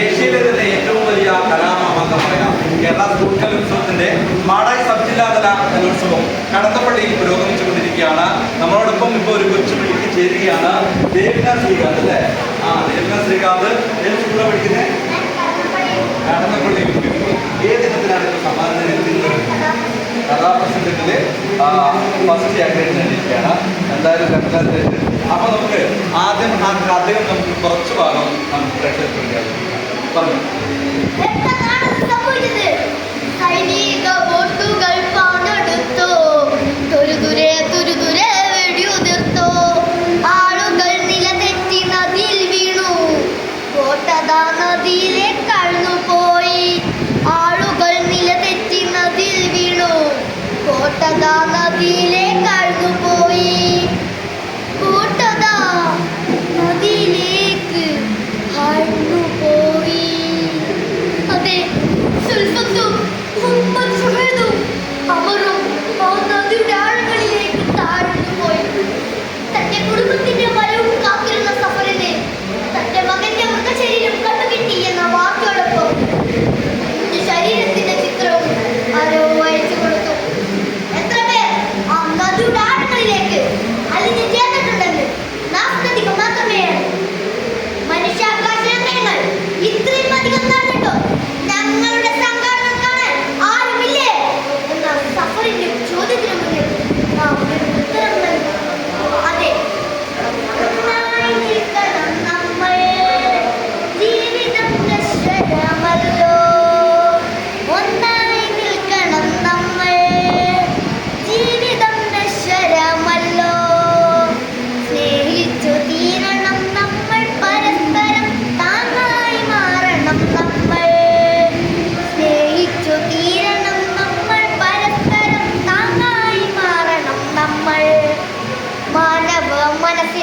ഏഷ്യയിലെ തന്നെ ഏറ്റവും വലിയ കലാമാമാങ്കം പറയാം കേരള സ്കൂൾ കലോത്സവത്തിന്റെ മാടായി സബ് ജില്ലാതല കലോത്സവം കടത്തപ്പള്ളിയിൽ പുരോഗമിച്ചുകൊണ്ടിരിക്കുകയാണ്. നമ്മളോടൊപ്പം ഇപ്പൊ ഒരു കൊച്ചുപിടിക്ക് ചേരുകയാണ്. ദേവിന ശ്രീകാന്ത് അല്ലേ? ആ ദേവിന ശ്രീകാന്ത്. ഏത് സ്കൂളാണ് പഠിക്കുന്നത് കടന്നപ്പള്ളി ഏത് ഇനത്തിലാണ് സമ്മാനം കഥാപ്രസംഗത്തിൽ ഫസ്റ്റ് ആഗ്രഹം എന്തായാലും കണ്ടാൽ അപ്പൊ നമുക്ക് ആദ്യം ആ കഥയും നമുക്ക് കുറച്ച് ഭാഗം പറഞ്ഞു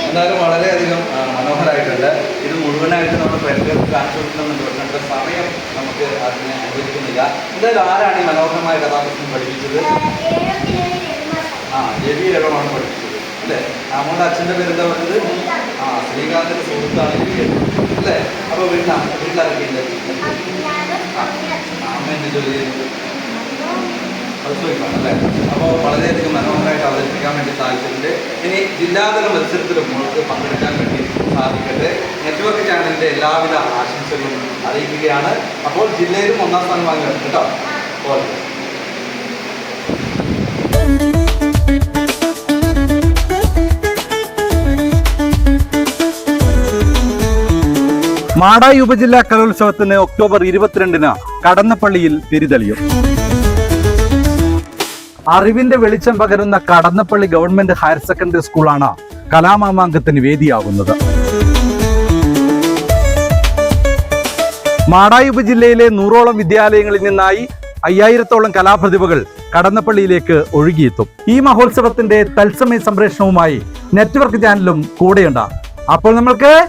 എന്തായാലും വളരെയധികം മനോഹരമായിട്ടുണ്ട് ഇത് മുഴുവനായിട്ട് നമ്മൾ പ്രേക്ഷകർക്ക് കാണിച്ചു കൊടുക്കുന്നുണ്ട്. പറഞ്ഞിട്ട് സമയം നമുക്ക് അതിനെ അനുവദിക്കുന്നില്ല. എന്തായാലും ആരാണ് ഈ മനോഹരമായ കഥാപാത്രം പഠിപ്പിച്ചത്? ആ രവി രവമാണ് പഠിപ്പിച്ചത്. അല്ലേ? നമ്മുടെ അച്ഛന്റെ പേര് എന്താ പറഞ്ഞത് ആ ശ്രീകാന്തിന്റെ സുഹൃത്താണ് രവി അല്ലേ? അപ്പോൾ വീട്ടിലാണ് വീട്ടിലാരൊക്കെ ഉണ്ട് അമ്മ എന്ത് ജോലി ചെയ്യുന്നത് വൈഫാണ് അല്ലേ? അപ്പോൾ വളരെയധികം മനോഹരമായിട്ട് അവതരിപ്പിക്കാൻ വേണ്ടി സാധിച്ചിട്ടുണ്ട്. ഇനി ജില്ലാതല മത്സരത്തിലും മോൾക്ക് പങ്കെടുക്കാൻ വേണ്ടി സാധിക്കട്ടെ. നെറ്റ്വർക്ക് ചാനലിന്റെ എല്ലാവിധ ആശംസകളും അറിയിക്കുകയാണ്. അപ്പോൾ ജില്ലയിലും ഒന്നാം സ്ഥാനം വാങ്ങി കേട്ടോ. ഓക്കെ മാടായി ഉപജില്ലാ കലോത്സവത്തിന് ഒക്ടോബർ ഇരുപത്തിരണ്ടിന് കടന്നപ്പള്ളിയിൽ തിരിതെളിയും. അറിവിന്റെ വെളിച്ചം പകരുന്ന കടന്നപ്പള്ളി ഗവൺമെന്റ് ഹയർ സെക്കൻഡറി സ്കൂളാണ് കലാമാമാങ്കത്തിന് വേദിയാകുന്നത്. മാടായി ഉപജില്ലയിലെ നൂറോളം വിദ്യാലയങ്ങളിൽ നിന്നായി അയ്യായിരത്തോളം കലാപ്രതിഭകൾ കടന്നപ്പള്ളിയിലേക്ക് ഒഴുകിയെത്തും. ഈ മഹോത്സവത്തിന്റെ തത്സമയ സംപ്രേഷണവുമായി നെറ്റ്വർക്ക് ചാനലും കൂടെയുണ്ട്. അപ്പോൾ നമ്മൾക്ക്